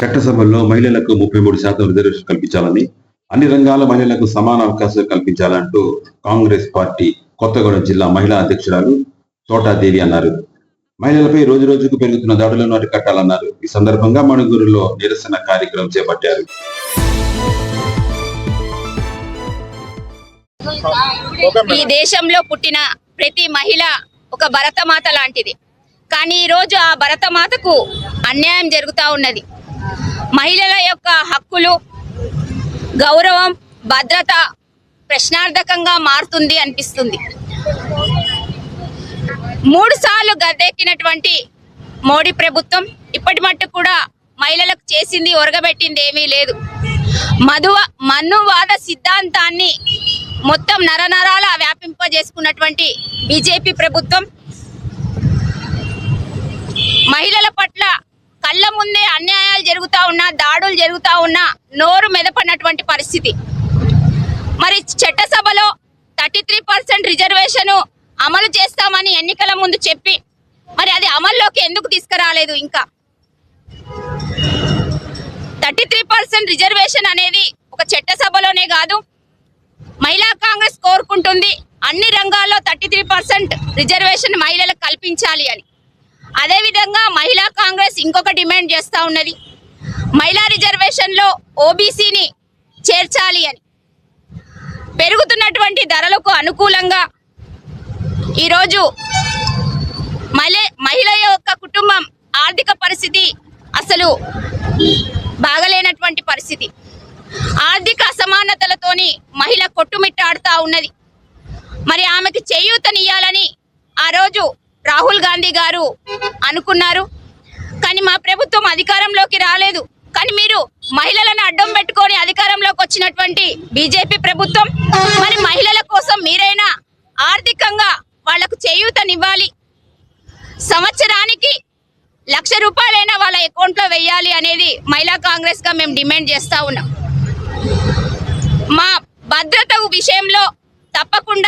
చట్టసభల్లో మహిళలకు ముప్పై మూడు శాతం రిజర్వేషన్ కల్పించాలని అన్ని రంగాల మహిళలకు సమాన అవకాశాలు కల్పించాలంటూ కాంగ్రెస్ పార్టీ కొత్తగూడెం జిల్లా మహిళా అధ్యక్షురాలు తోటాదేవి అన్నారు. మహిళలపై రోజు రోజుకు పెరుగుతున్న దాడులను అరికట్టాలన్నారు. ఈ సందర్భంగా మణుగూరులో నిరసన కార్యక్రమం చేపట్టారు. ఈ దేశంలో పుట్టిన ప్రతి మహిళ ఒక భరతమాత లాంటిది. కానీ ఈరోజు ఆ భరతమాతకు అన్యాయం జరుగుతూ ఉన్నది. మహిళల యొక్క హక్కులు గౌరవం భద్రత ప్రశ్నార్థకంగా మారుతుంది అనిపిస్తుంది. మూడు సార్లు గద్దెక్కినటువంటి మోడీ ప్రభుత్వం ఇప్పటి మట్టుకు కూడా మహిళలకు చేసింది ఒరగబెట్టింది ఏమీ లేదు. మధువ మన్నువాద సిద్ధాంతాన్ని మొత్తం నరనరాల వ్యాపింపజేసుకున్నటువంటి బీజేపీ ప్రభుత్వం మహిళల పట్ల కళ్ళ ముందే అన్యాయాలు జరుగుతూ ఉన్నా దాడులు జరుగుతూ ఉన్నా నోరు మెదపడినటువంటి పరిస్థితి. మరి చట్టసభలో థర్టీ త్రీ పర్సెంట్ రిజర్వేషన్ అమలు చేస్తామని ఎన్నికల ముందు చెప్పి మరి అది అమల్లోకి ఎందుకు తీసుకురాలేదు ఇంకా? థర్టీ త్రీ పర్సెంట్ రిజర్వేషన్ అనేది ఒక చట్టసభలోనే కాదు మహిళా కాంగ్రెస్ కోరుకుంటుంది అన్ని రంగాల్లో థర్టీ త్రీ పర్సెంట్ రిజర్వేషన్ మహిళలకు కల్పించాలి అని. అదేవిధంగా మహిళా కాంగ్రెస్ ఇంకొక డిమాండ్ చేస్తూ ఉన్నది. మహిళా రిజర్వేషన్లో ఓబీసీని చేర్చాలి అని. పెరుగుతున్నటువంటి ధరలకు అనుకూలంగా ఈరోజు మహిళ మహిళ యొక్క కుటుంబం ఆర్థిక పరిస్థితి అసలు బాగలేనటువంటి పరిస్థితి. ఆర్థిక అసమానతలతోని మహిళ కొట్టుమిట్టాడుతూ ఉన్నది. మరి ఆమెకి చేయూతనియ్యాలని ఆ రోజు రాహుల్ గాంధీ గారు అనుకున్నారు. కానీ మా ప్రభుత్వం అధికారంలోకి రాలేదు. కానీ మీరు మహిళలను అడ్డం పెట్టుకొని అధికారంలోకి వచ్చినటువంటి బీజేపీ ప్రభుత్వం మరి మహిళల కోసం మీరైనా ఆర్థికంగా వాళ్ళకు చేయూతనివ్వాలి. సంవత్సరానికి లక్ష రూపాయలైనా వాళ్ళ అకౌంట్లో వెయ్యాలి అనేది మహిళా కాంగ్రెస్గా మేము డిమాండ్ చేస్తూ ఉన్నాం. మా భద్రత విషయంలో తప్పకుండా